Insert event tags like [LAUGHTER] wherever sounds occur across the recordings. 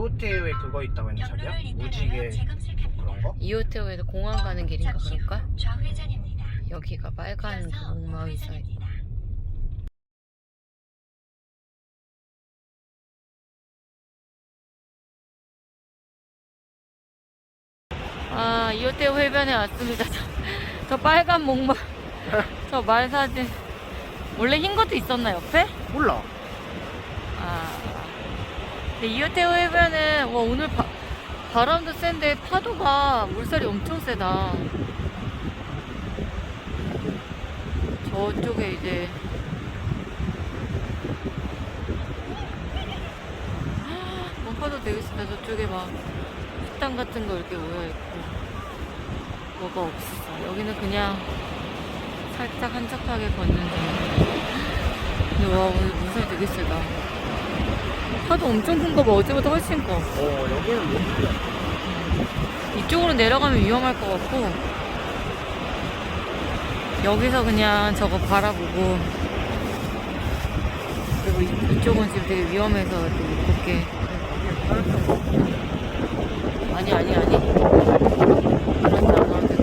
이호태에 그거 있다고 했나 자기야? 무지개 그런 거? 이호테오에서 공항 가는 길인가 그럴까? 좌회전입니다. 여기가 빨간 있 우회전입니다. 아, 이호테오 해변에 왔습니다. 저, 저 빨간 목마, [LAUGHS] 저 말사진. 원래 흰 것도 있었나, 옆에? 몰라 아. 이호테오 해변은, 와, 오늘 바, 바람도 센데 파도가 물살이 엄청 세다. 저쪽에 이제. 어, 파도 되게 세다. 저쪽에 막 식당 같은 거 이렇게 모여 있고. 뭐가 없어. 여기는 그냥 살짝 한적하게 걷는 중. 근데 와, 오늘 물살 되게 세다. 파도 엄청 큰 거 봐. 어제보다 훨씬 커. 어 여기는 뭐 이쪽으로 내려가면 위험할 것 같고 여기서 그냥 저거 바라보고 그리고 이, 이쪽은 지금 되게 위험해서 되게 무겁게 아니 아니 아니 그렇지 않아도 될것 같아.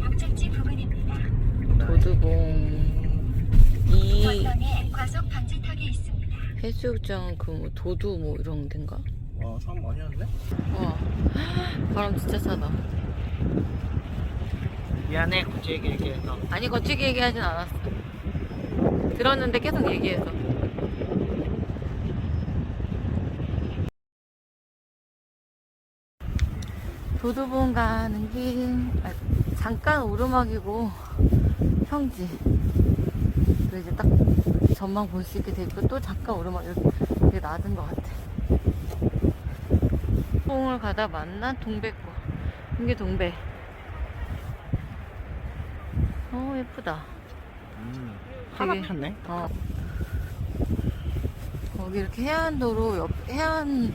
목적지 부근입니다. 도두봉 이. 해수욕장은 그뭐 도두 뭐 이런 데인가? 와 사람 많이 왔네? 와 [GASPS] 바람 진짜 싸다 미안해 굳이 얘기해서 아니 거치게 얘기하진 않았어 들었는데 계속 얘기해서 도두봉 가는 길 아, 잠깐 오르막이고 평지. 그 이제 딱 전망 볼 수 있게 돼 있고 또 잠깐 오르막 이렇게 되게 낮은 것 같아. 봉을 가다 만난 동백꽃 이게 동백. 어 예쁘다. 음 되게- 하나 폈네. 어. 거기 이렇게 해안도로 옆 해안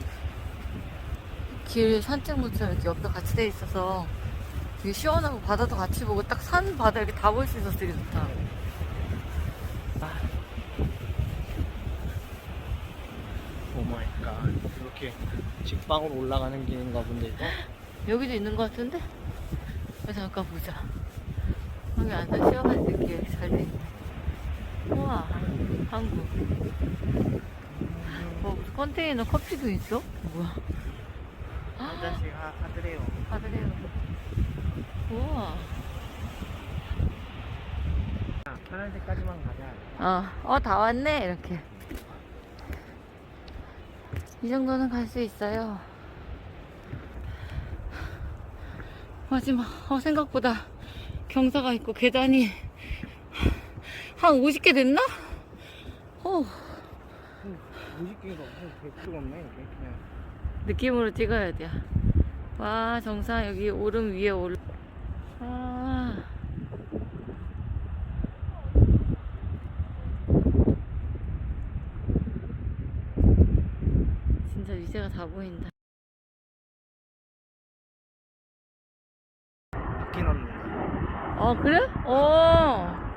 길 산책로처럼 이렇게 옆에 같이 돼 있어서 되게 시원하고 바다도 같이 보고 딱 산 바다 이렇게 다 볼 수 있어서 되게 좋다. 아, 오마이갓 이렇게 직방으로 올라가는 길인가 본데 이거? 여기도 있는 것 같은데? 어, 잠깐 보자. 여기 앉아 쉬어갈 수 있게 이렇게 잘돼 있네. 우와, 한국. 어, 무슨 컨테이너 커피도 있어? 뭐야? 아저씨 하, 하드래요 받으래요. 우와. 편한 데까지만 가자 어, 어, 다 왔네. 이렇게. 이 정도는 갈 수 있어요. 마지막, 어, 생각보다 경사가 있고 계단이 한 50개 됐나? 어, 50개가 없어 100개 없네 이게 그냥 느낌으로 찍어야 돼. 와, 정상 여기 오름 위에 올. 아. 진짜 위세가 다 보인다. 바퀴 넣는 어, 그래? 어.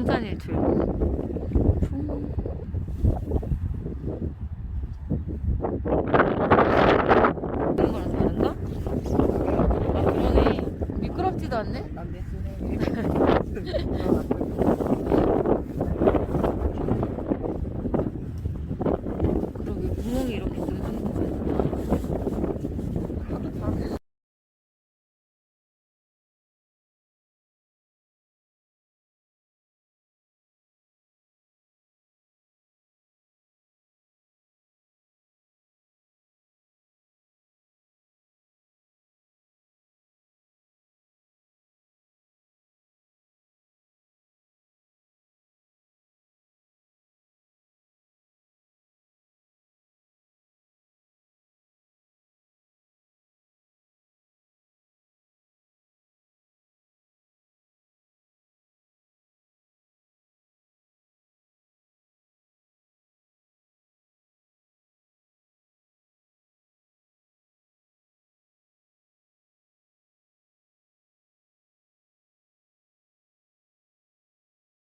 성탄 일출. 이런 거랑 미끄럽지도 않네? 안돼. [LAUGHS] [LAUGHS]